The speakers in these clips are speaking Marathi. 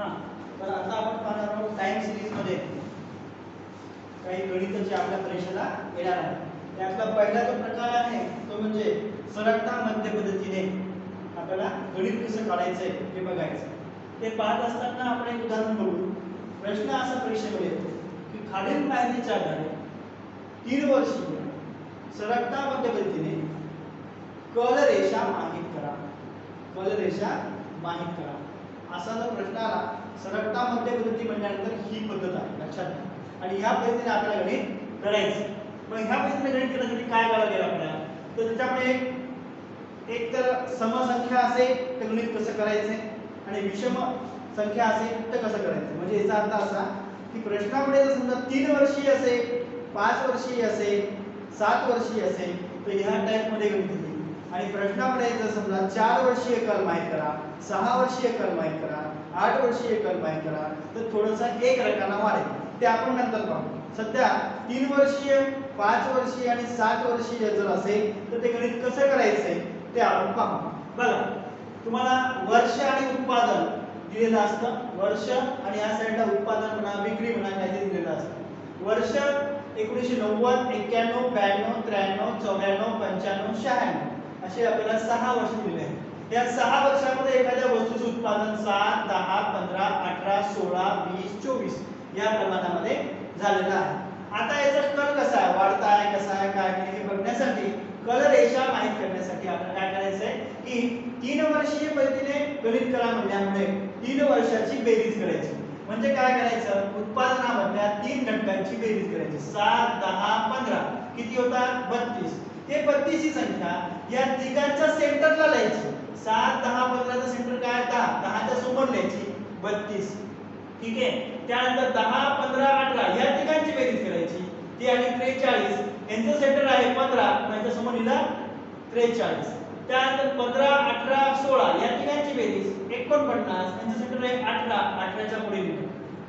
हा तर आता आपण पाहणार आहोत टाइम सिरीजमध्ये. काही जे आपल्या परीक्षेला येणार आहे. त्यातला पहिला जो प्रकार आहे तो म्हणजे सरकता मध्य पद्धतीने आपल्याला गणित कसं काढायचंय हे बघायचं. ते पाहत असताना आपण एक उदाहरण बघू. प्रश्न असा परीक्षेमध्ये येतो की खालील माहितीच्या आधारे तीन वर्षीय सरकता मध्य पद्धतीने कल रेषा माहीत करा. कल रेषा माहीत करा. असा जर प्रश्न आला सरकता मध्य पद्धती म्हणल्यानंतर ही पद्धत आहे लक्षात घ्या. आणि ह्या पद्धतीने आपल्याला गणित करायचं मग ह्या पद्धतीने गणित करण्यासाठी काय करावं लागेल आपल्याला? तर त्याच्यामुळे एक तर समसंख्या असेल तर गणित कसं करायचं आणि विषम संख्या असेल तर कसं करायचं म्हणजे याचा अर्थ असा की प्रश्नामध्ये जर समजा तीन वर्षीय असेल पाच वर्षीय असेल सात वर्षीय असेल तर ह्या टाईपमध्ये गणित आणि प्रश्नामध्ये जर समजा चार वर्षीय कल माहीत करा सहा वर्षीय कल माहीत करा आठ वर्षीय कल माहीत करा तर थोडंसा एक रकाना वाढेल. ते आपण नंतर पाहू. सध्या तीन वर्षीय पाच वर्षीय आणि सात वर्षीय जर असेल तर ते गणित कसं करायचंय ते आपण पाहू. बघा तुम्हाला वर्ष आणि उत्पादन दिलेलं असतं. वर्ष आणि या साईडला उत्पादन म्हणा विक्री म्हणा काहीतरी दिलेलं असतं. वर्ष एकोणीसशे नव्वद एक्क्याण्णव ब्याण्णव त्र्याण्णव चौऱ्याण्णव पंच्याण्णव शहाण्णव. असे आपल्याला सहा वर्ष दिलेले आहेत. या सहा वर्षामध्ये एखाद्या वस्तूचं उत्पादन सात दहा पंधरा अठरा सोळा वीस चोवीस या प्रमाणामध्ये झालेलं आहे. आता याचा कल कसा आहे? वाढता आहे कसा आहे काय हे बघण्यासाठी कल रेषा माहीत करण्यासाठी आपल्याला काय करायचं आहे? की तीन वर्षीय पद्धतीने गणित करा म्हणल्यामुळे तीन वर्षाची बेरीज करायची. म्हणजे काय करायचं? उत्पादनामधल्या तीन घटकांची बेरीज करायची. सात दहा पंधरा. किती होतात बत्तीस. ते बत्तीस ही संख्या या तिघांच्या सेंटरला लिहायची. सात दहा पंधराचा सेंटर काय दहा दहाच्या समोर लिहायची. बत्तीस. ठीक आहे? त्यानंतर दहा पंधरा अठरा या तिघांची बेरीज करायची. ती आणि त्रेचाळीस. यांचं सेंटर आहे पंधरा. यांच्या समोर लिहिला त्रेचाळीस. त्यानंतर पंधरा अठरा सोळा या तिघांची बेरीज. एकोणपन्नास. यांचं सेंटर आहे अठरा. अठराच्या पुढे लिहिलं.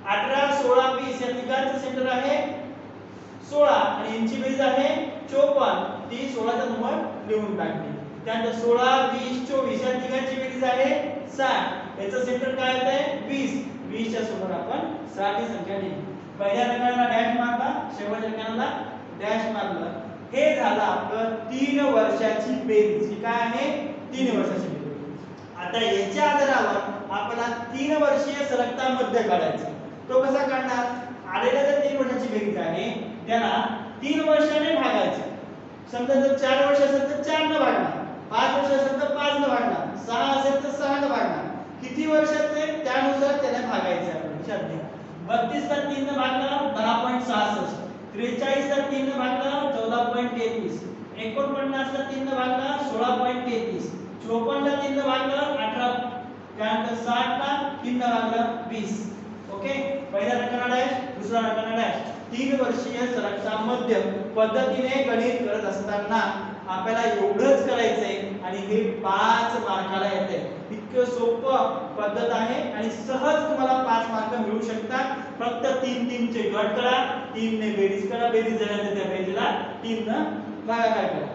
अठरा सोळा वीस या तिघांचं सेंटर आहे सोळा आणि यांची बेरीज आहे चोपन्न. ती सोळाचा नंबर लिहून टाकली. त्यानंतर सोळा वीस चोवीस या तिघांची बेरीज आहे साठ. याचं सेंटर काय होत आहे वीस. वीसच्या समोर आपण साठ ही संख्या लिहिली. पहिल्या रकान्याला डॅश मारला शेवटच्या रकान्याला डॅश मारला. हे झालं आपलं तीन वर्षाची बेरीज ही काय आहे? तीन वर्षाची बेरीज. आता याच्या आधारावर आपल्याला तीन वर्षीय सरकता मध्य काढायचा. तो कसा काढणार? आलेल्या जर तीन वर्षाची बेरीज आहे त्याला तीन वर्षाने भागायचं. समजा जर चार वर्ष असेल तर चार न भागणार. पाच वर्ष असेल तर पाच न भागणार. सहा असेल तर सहा न भागणार. किती वर्षाचे त्यानुसार त्याला भागायचं आपण लक्षात घ्या. बत्तीस तर तीन न भागणार दहा पॉईंट सहासष्ट. त्रेचाळीस तर तीन न भागणार चौदा पॉईंट तेहतीस. एकोणपन्नास तर तीन न भागणार सोळा पॉईंट तेहतीस. चोपन्नला तीन न भागणार अठरा. त्यानंतर साठ ला तीन न भागणार वीस. ओके? पहिला रकाना डॅश दुसरा रकाना डॅश तीन वर्षीय सरकता मध्य पद्धतीने गणित करत असताना आपल्याला एवढंच करायचंय आणि हे पाच मार्काला येते इतकं सोपं पद्धत आहे आणि सहज तुम्हाला पाच मार्क मिळू शकतात. फक्त तीन तीन चे गट करा तीन ने बेरीज करा बेरीज झाल्यानंतर त्या बेरीजला तीन न भागाकार करा.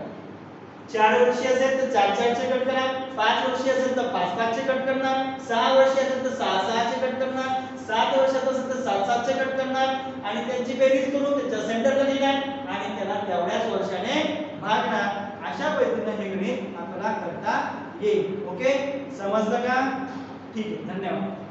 चार वर्षीय असेल तर चार चारचे गट करा पाच वर्षीय असेल तर पाच पाचचे गट करणार सहा वर्षीय असेल तर सहा सहाचे गट करणार सात वर्षाचा असेल तर सात सातचे गट करणार आणि त्यांची बेरीज करून त्याच्या सेंटरला लिहिणार आणि त्याला तेवढ्याच वर्षाने भागणार अशा पद्धतीने हे गणित आपल्याला करता येईल. ओके समजलं का? ठीक आहे. धन्यवाद.